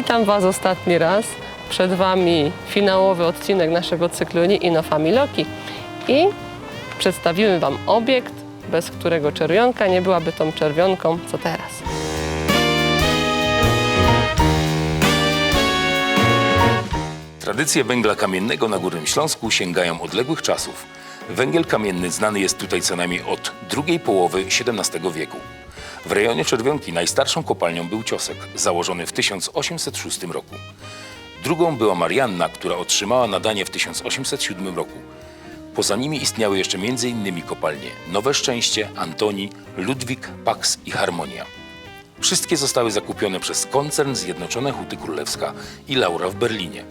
Witam Was ostatni raz. Przed Wami finałowy odcinek naszego cyklu Ino Familoki i przedstawimy Wam obiekt, bez którego czerwionka nie byłaby tą czerwionką, co teraz. Tradycje węgla kamiennego na Górnym Śląsku sięgają odległych czasów. Węgiel kamienny znany jest tutaj co najmniej od drugiej połowy XVII wieku. W rejonie Czerwionki najstarszą kopalnią był Ciosek, założony w 1806 roku. Drugą była Marianna, która otrzymała nadanie w 1807 roku. Poza nimi istniały jeszcze m.in. kopalnie Nowe Szczęście, Antoni, Ludwik, Pax i Harmonia. Wszystkie zostały zakupione przez koncern Zjednoczone Huty Królewska i Laura w Berlinie.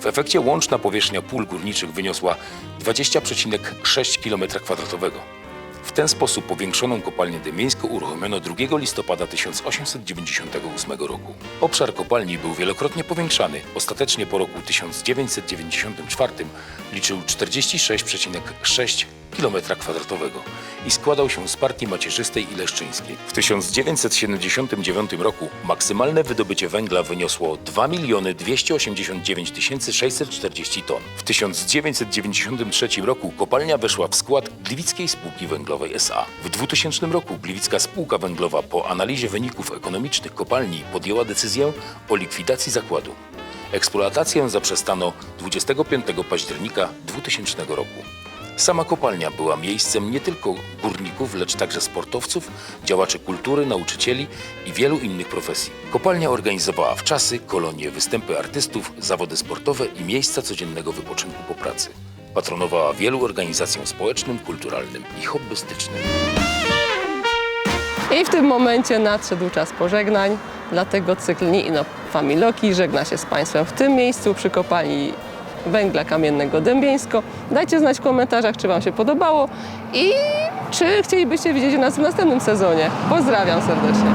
W efekcie łączna powierzchnia pól górniczych wyniosła 20,6 km2. W ten sposób powiększoną kopalnię Dębieńską uruchomiono 2 listopada 1898 roku. Obszar kopalni był wielokrotnie powiększany. Ostatecznie po roku 1994 liczył 46,6 km2 i składał się z partii macierzystej i leszczyńskiej. W 1979 roku maksymalne wydobycie węgla wyniosło 2 289 640 ton. W 1993 roku kopalnia weszła w skład Gliwickiej Spółki Węglowej SA. W 2000 roku Gliwicka Spółka Węglowa po analizie wyników ekonomicznych kopalni podjęła decyzję o likwidacji zakładu. Eksploatację zaprzestano 25 października 2000 roku. Sama kopalnia była miejscem nie tylko górników, lecz także sportowców, działaczy kultury, nauczycieli i wielu innych profesji. Kopalnia organizowała wczasy, kolonie, występy artystów, zawody sportowe i miejsca codziennego wypoczynku po pracy. Patronowała wielu organizacjom społecznym, kulturalnym i hobbystycznym. I w tym momencie nadszedł czas pożegnań, dlatego cykl Nie Ino Familoki żegna się z Państwem w tym miejscu przy kopalni węgla kamiennego Dębieńsko. Dajcie znać w komentarzach, czy Wam się podobało i czy chcielibyście widzieć nas w następnym sezonie. Pozdrawiam serdecznie.